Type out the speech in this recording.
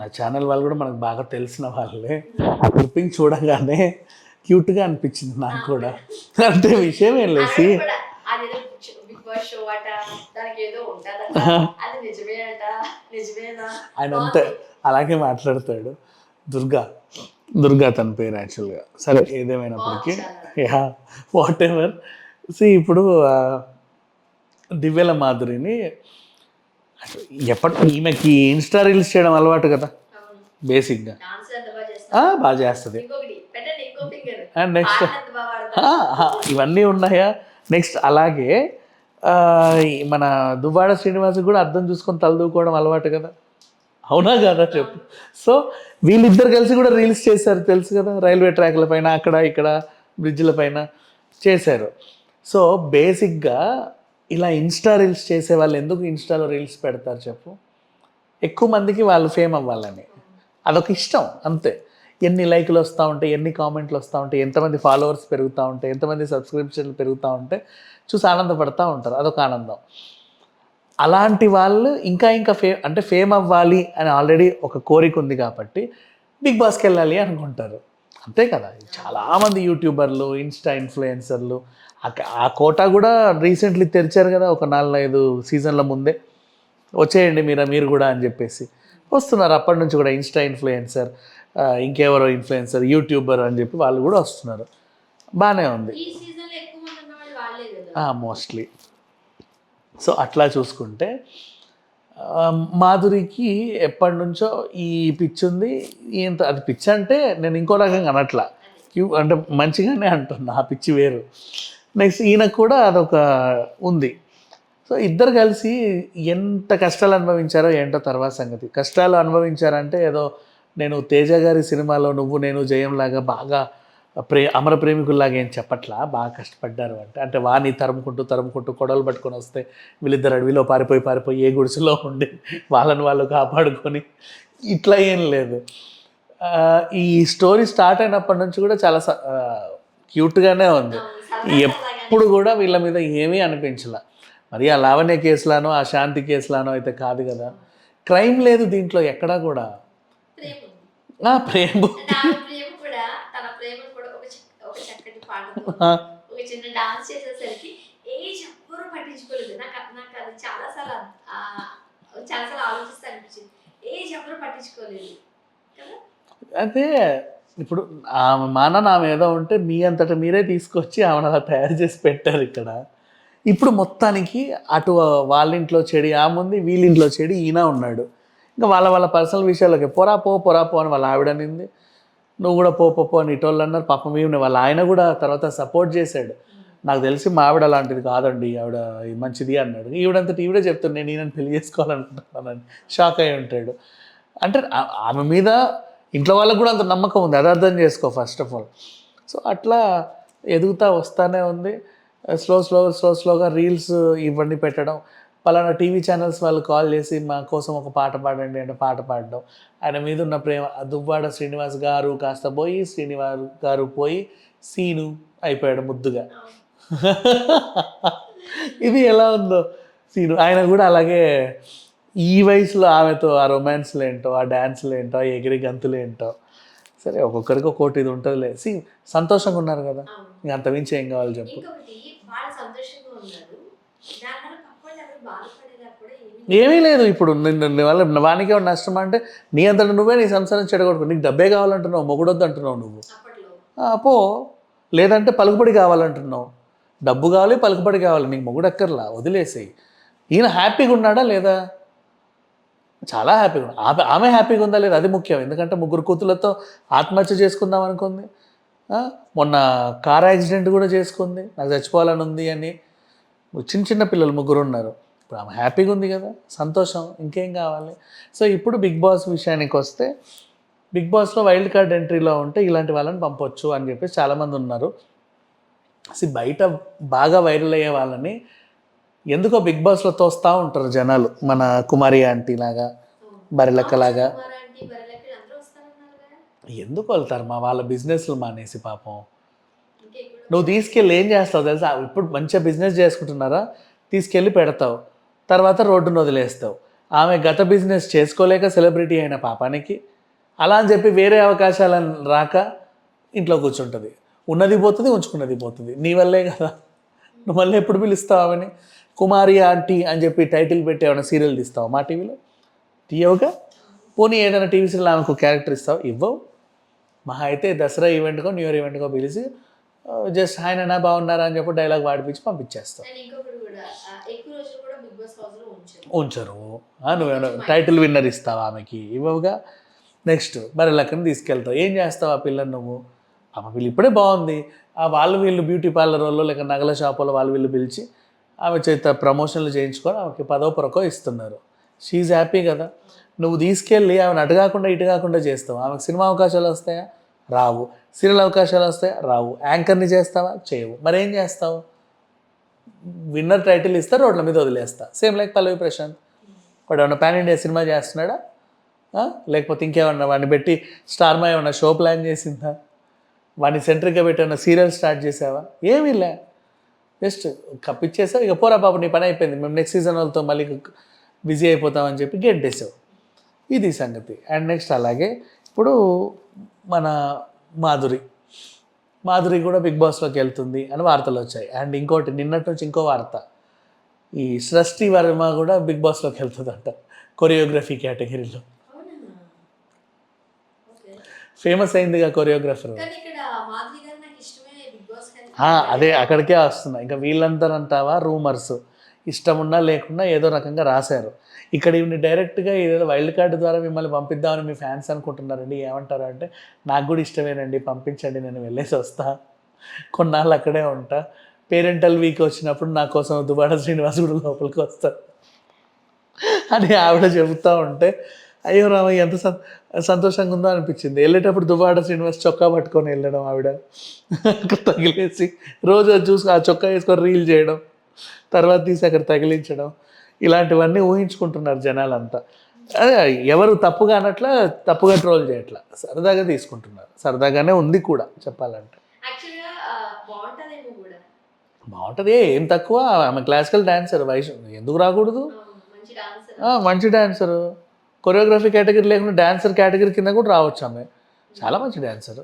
ఆ ఛానల్ వాళ్ళు కూడా మనకు బాగా తెలిసిన వాళ్ళే. ఆ క్లిప్పింగ్ చూడగానే క్యూట్గా అనిపించింది నాకు కూడా. అంటే విషయం ఏం లేసి ఆయన అంతే అలాగే మాట్లాడతాడు. దుర్గా దుర్గా తన పేరు యాక్చువల్గా సరే ఏదేమైనప్పటికీ యా వాట్ ఎవర్ సి ఇప్పుడు దివ్యల మాధురిని ఎప్పటి ఈమెకి ఇన్స్టా రీల్స్ చేయడం అలవాటు కదా. బేసిక్గా బాగా చేస్తుంది. అండ్ నెక్స్ట్ ఇవన్నీ ఉన్నాయా? నెక్స్ట్ అలాగే మన దువ్వాడ శ్రీనివాస్ కూడా అర్థం చూసుకొని తలదూకోవడం అలవాటు కదా. అవునా కదా చెప్పు. సో వీళ్ళిద్దరు కలిసి కూడా రీల్స్ చేశారు తెలుసు కదా? రైల్వే ట్రాక్ల పైన అక్కడ ఇక్కడ బ్రిడ్జ్ల పైన చేశారు. సో బేసిక్గా ఇలా ఇన్స్టా రీల్స్ చేసే వాళ్ళు ఎందుకు ఇన్స్టాలో రీల్స్ పెడతారు చెప్పు? ఎక్కువ మందికి వాళ్ళు ఫేమ్ అవ్వాలని. అదొక ఇష్టం అంతే. ఎన్ని లైకులు వస్తూ ఉంటాయి ఎన్ని కామెంట్లు వస్తూ ఉంటాయి ఎంతమంది ఫాలోవర్స్ పెరుగుతూ ఉంటాయి ఎంతమంది సబ్స్క్రిప్షన్లు పెరుగుతూ ఉంటే చూసి ఆనందపడుతూ ఉంటారు. అదొక ఆనందం. అలాంటి వాళ్ళు ఇంకా ఇంకా ఫే అంటే ఫేమ్ అవ్వాలి అని ఆల్రెడీ ఒక కోరిక ఉంది కాబట్టి బిగ్ బాస్కి వెళ్ళాలి అనుకుంటారు. అంతే కదా. చాలామంది యూట్యూబర్లు ఇన్స్టా ఇన్ఫ్లుయెన్సర్లు ఆ- కోటా కూడా రీసెంట్లీ తెరిచారు కదా ఒక నాలుగైదు సీజన్ల ముందే. వచ్చేయండి మీరు మీరు కూడా అని చెప్పేసి. వస్తున్నారు. అప్పటి నుంచి కూడా ఇన్స్టా ఇన్ఫ్లుయెన్సర్ ఇంకెవరో ఇన్ఫ్లుయెన్సర్ యూట్యూబర్ అని చెప్పి వాళ్ళు కూడా వస్తున్నారు. బాగానే ఉంది. మోస్ట్లీ. సో అట్లా చూసుకుంటే మాధురికి ఎప్పటి నుంచో ఈ పిచ్ ఉంది. ఇంత అది పిచ్ అంటే నేను ఇంకో రకంగా అనట్లా. క్యూ అంటే మంచిగానే అంటున్నా ఆ పిచ్చి వేరు. నెక్స్ట్ ఈయనకు కూడా అదొక ఉంది. సో ఇద్దరు కలిసి ఎంత కష్టాలు అనుభవించారో ఏంటో తర్వాత సంగతి. కష్టాలు అనుభవించారంటే ఏదో నేను తేజ గారి సినిమాలో నువ్వు నేను జయంలాగా బాగా ప్రే అమర ప్రేమికుల్లాగా ఏం చెప్పట్లా? బాగా కష్టపడ్డారు అంటే. అంటే వాని తరుముకుంటూ తరుముకుంటూ కొడవలు పట్టుకొని వస్తే వీళ్ళిద్దరు అడవిలో పారిపోయి పారిపోయి ఏ గుడిసెలో ఉండి వాళ్ళని వాళ్ళు కాపాడుకొని ఇట్లా ఏం లేదు. ఈ స్టోరీ స్టార్ట్ అయినప్పటి నుంచి కూడా చాలా క్యూట్గానే ఉంది. ఎప్పుడు కూడా వీళ్ళ మీద ఏమీ అనిపించలే. మరి ఆ లావణ్య కేసులానో ఆ శాంతి కేసులానో అయితే కాదు కదా. క్రైమ్ లేదు దీంట్లో ఎక్కడా కూడా. ప్రేమ ఉంది ఆ ప్రేమ అంటే ఆమె ప్రేమ కూడా ప్రేమను కూడా ఒక ఒక చక్కటి పాటతో ఒక చిన్న డాన్స్ చేసేసరికి ఏజ్ ఎవ్వరూ పట్టించుకోలేదు నాకు నాకు అది ఆలోచిస్తే అనిపించింది ఏజ్ పట్టించుకోలేదు కదా అదే ఇప్పుడు ఆమె మాన ఆమె ఏదో ఉంటే మీ అంతటా మీరే తీసుకొచ్చి ఆమెను అలా తయారు చేసి పెట్టారు ఇక్కడ ఇప్పుడు మొత్తానికి అటు వాళ్ళ ఇంట్లో చెడి ఆమె ఉంది వీళ్ళ ఇంట్లో చెడి ఈయన ఉన్నాడు ఇంకా వాళ్ళ వాళ్ళ పర్సనల్ విషయాలకి పొరా పో పొరా పో అని వాళ్ళ ఆవిడ అనింది నువ్వు కూడా పో పో అని ఇటోళ్ళు అన్నారు పాపం ఈమె వాళ్ళ ఆయన కూడా తర్వాత సపోర్ట్ చేశాడు. నాకు తెలిసి మా ఆవిడ అలాంటిది కాదండి ఆవిడ మంచిది అన్నాడు. ఈవిడంతటి ఈవిడే చెప్తాను నేను ఈయనని పెళ్ళి చేసుకోవాలనుకుంటున్నానని. షాక్ అయి ఉంటాడు. అంటే ఆమె మీద ఇంట్లో వాళ్ళకు కూడా అంత నమ్మకం ఉంది అది అర్థం చేసుకో ఫస్ట్ ఆఫ్ ఆల్ సో అట్లా ఎదుగుతా వస్తానే ఉంది. స్లో స్లో స్లో స్లోగా రీల్స్ ఇవన్నీ పెట్టడం. పలానా టీవీ ఛానల్స్ వాళ్ళు కాల్ చేసి మా కోసం ఒక పాట పాడండి అంటే పాట పాడడం. ఆయన మీద ఉన్న ప్రేమ దువ్వాడ శ్రీనివాస్ గారు కాస్త పోయి శ్రీనివాస్ గారు పోయి సీను అయిపోయాడు ముద్దుగా. ఇది ఎలా ఉందో? సీను ఆయన కూడా అలాగే ఈ వయసులో ఆమెతో ఆ రొమాన్స్లు ఏంటో ఆ డ్యాన్స్లు ఏంటో ఆ ఎగిరి గంతులు ఏంటో. సరే ఒక్కొక్కరికి ఒక్కోటి ఇది ఉంటుందిలే. సి సంతోషంగా ఉన్నారు కదా? ఇంక అంతమించి ఏం కావాలి చెప్పు ఇంకొకటి వాళ్ళు సంతోషంగా ఉన్నారు దానివల్ల పక్క వాళ్ళు ఎవరు బాధపడేలా కూడా ఏమీ లేదు ఇప్పుడు. వల్ల వానికే నష్టం అంటే నీ అంతట నువ్వే నీ సంసారం చెడగొట్టుకో. నీకు డబ్బే కావాలంటున్నావు మొగుడొద్దు అంటున్నావు నువ్వు. అప్పట్లో. ఆ, పో. లేదంటే పలుకుబడి కావాలంటున్నావు. డబ్బు కావాలి పలుకుబడి కావాలి. నీకు మొగుడు ఎక్కర్లా వదిలేసేయి. ఈయన హ్యాపీగా ఉన్నాడా లేదా? చాలా హ్యాపీగా ఆమె ఆమె హ్యాపీగా ఉందా లేదా? అది ముఖ్యం. ఎందుకంటే ముగ్గురు కూతులతో ఆత్మహత్య చేసుకుందాం అనుకుంది. మొన్న కార్ యాక్సిడెంట్ కూడా చేసుకుంది. నాకు చచ్చిపోవాలని ఉంది అని. చిన్న చిన్న పిల్లలు ముగ్గురు ఉన్నారు. ఇప్పుడు ఆమె హ్యాపీగా ఉంది కదా సంతోషం ఇంకేం కావాలి? సో ఇప్పుడు బిగ్ బాస్ విషయానికి వస్తే బిగ్ బాస్లో వైల్డ్ కార్డ్ ఎంట్రీలో ఉంటే ఇలాంటి వాళ్ళని పంపొచ్చు అని చెప్పేసి చాలామంది ఉన్నారు. అసలు బయట బాగా వైరల్ అయ్యే వాళ్ళని ఎందుకో బిగ్ బాస్లో తోస్తూ ఉంటారు జనాలు మన కుమారి ఆంటీ లాగా బరిలెక్కలాగా ఎందుకు వెళ్తారు? మా వాళ్ళ బిజినెస్లు మానేసి పాపం. నువ్వు తీసుకెళ్ళి ఏం చేస్తావు తెలుసా? ఇప్పుడు మంచిగా బిజినెస్ చేసుకుంటున్నారా? తీసుకెళ్ళి పెడతావు. తర్వాత రోడ్డును వదిలేస్తావు. ఆమె గత బిజినెస్ చేసుకోలేక సెలబ్రిటీ అయిన పాపానికి. అలా అని చెప్పి వేరే అవకాశాలను రాక ఇంట్లో కూర్చుంటుంది. ఉన్నది పోతుంది ఉంచుకున్నది పోతుంది. నీ వల్లే కదా. నువ్వు మళ్ళీ ఎప్పుడు పిలుస్తావు ఆమెని? కుమారి ఆంటీ అని చెప్పి టైటిల్ పెట్టి ఏమైనా సీరియల్ తీస్తావు మా టీవీలో? తీయవుగా? పోనీ ఏదైనా టీవీ సీరియల్ ఆమెకు క్యారెక్టర్ ఇస్తావు? ఇవ్వవు. మహా అయితే దసరా ఈవెంట్కో న్యూ ఇయర్ ఈవెంట్కో పిలిచి జస్ట్ ఆయన బాగున్నారా? అని చెప్పి డైలాగ్ వాడిపించి పంపించేస్తావు అండ్ ఇంకొకటి కూడా ఆ, ఎక్కువ రోజులు కూడా బిగ్ బాస్ హౌస్లో ఉంచారు. నువ్వేమో టైటిల్ విన్నర్ ఇస్తావు ఆమెకి? ఇవ్వవుగా? నెక్స్ట్ మరి లక్కని తీసుకెళ్తావు. ఏం చేస్తావు ఆ పిల్లని నువ్వు? ఆమె వీళ్ళు ఇప్పుడే బాగుంది. ఆ వాళ్ళు వీళ్ళు బ్యూటీ పార్లర్ వాళ్ళు లేక నగల షాపులో వాళ్ళు వీళ్ళు పిలిచి ఆమె చేత ప్రమోషన్లు చేయించుకొని ఆమెకి పదో పొరకో ఇస్తున్నారు. షీఈ్ హ్యాపీ కదా. నువ్వు తీసుకెళ్ళి ఆమెను అటు కాకుండా ఇటు కాకుండా చేస్తావు? ఆమెకు సినిమా అవకాశాలు వస్తాయా? రావు. సీరియల్ అవకాశాలు వస్తాయా? రావు. యాంకర్ని చేస్తావా? చేయవు. మరి ఏం చేస్తావు? విన్నర్ టైటిల్ ఇస్తే రోడ్ల మీద వదిలేస్తా. Same like Pallavi Prashanth. వాడు ఏమన్నా పాన్ ఇండియా సినిమా చేస్తున్నాడా? లేకపోతే ఇంకేమన్నా వాడిని పెట్టి స్టార్ మా ఏమన్నా షో ప్లాన్ చేసిందా? వాడిని సెంటర్గా పెట్టి ఏమన్నా సీరియల్ స్టార్ట్ చేసావా? ఏమీ లే. జస్ట్ కప్పిచ్చేసావు ఇక పోరా బాబు నీ పని అయిపోయింది. మేము నెక్స్ట్ సీజన్ వాళ్ళతో మళ్ళీ బిజీ అయిపోతామని చెప్పి గెడ్డేసావు ఇది సంగతి. అండ్ నెక్స్ట్ అలాగే ఇప్పుడు మన మాధురి. మాధురి కూడా బిగ్ బాస్లోకి వెళ్తుంది అని వార్తలు వచ్చాయి. అండ్ ఇంకోటి నిన్నటి నుంచి ఇంకో వార్త. ఈ సృష్టి వర్మ కూడా బిగ్ బాస్లోకి వెళ్తుందంట కొరియోగ్రఫీ కేటగిరీలో. ఫేమస్ అయిందిగా కొరియోగ్రఫర్. అదే అక్కడికే వస్తున్నా. ఇంకా వీళ్ళంతా అంటావా రూమర్స్. ఇష్టం ఉన్నా లేకున్నా ఏదో రకంగా రాశారు. ఇక్కడ ఇవన్నీ డైరెక్ట్గా ఏదో వైల్డ్ కార్డ్ ద్వారా మిమ్మల్ని పంపిద్దామని మీ ఫ్యాన్స్ అనుకుంటున్నారండి. ఏమంటారు అంటే నాకు కూడా ఇష్టమేనండి పంపించండి నేను వెళ్ళేసి వస్తా. కొన్నాళ్ళు అక్కడే ఉంటా. పేరెంటల్ వీక్ వచ్చినప్పుడు నా కోసం దుబాడ శ్రీనివాస్ కూడా లోపలికి వస్తారు అని ఆవిడ చెబుతూ ఉంటే అయ్యో రామ ఎంత సంతోషంగా ఉందో అనిపించింది. వెళ్ళేటప్పుడు దుబాడ శ్రీనివాస్ చొక్కా పట్టుకొని వెళ్ళడం ఆవిడ. తగిలేసి రోజు అది చూసి ఆ చొక్కా వేసుకొని రీల్ చేయడం. తర్వాత తీసి అక్కడ తగిలించడం ఇలాంటివన్నీ ఊహించుకుంటున్నారు జనాలంతా. అదే ఎవరు తప్పుగా అనట్లా తప్పుగా ట్రోల్ చేయట్లా. సరదాగా తీసుకుంటున్నారు. సరదాగానే ఉంది కూడా చెప్పాలంటే. బాగుంటుంది ఏం తక్కువ? ఆమె క్లాసికల్ డాన్సర్ వయసు ఎందుకు రాకూడదు? మంచి డాన్సర్ కొరియోగ్రఫీ కేటగిరీ లేకుండా డాన్సర్ కేటగిరీ కింద కూడా రావచ్చు ఆమె. చాలా మంచి డాన్సర్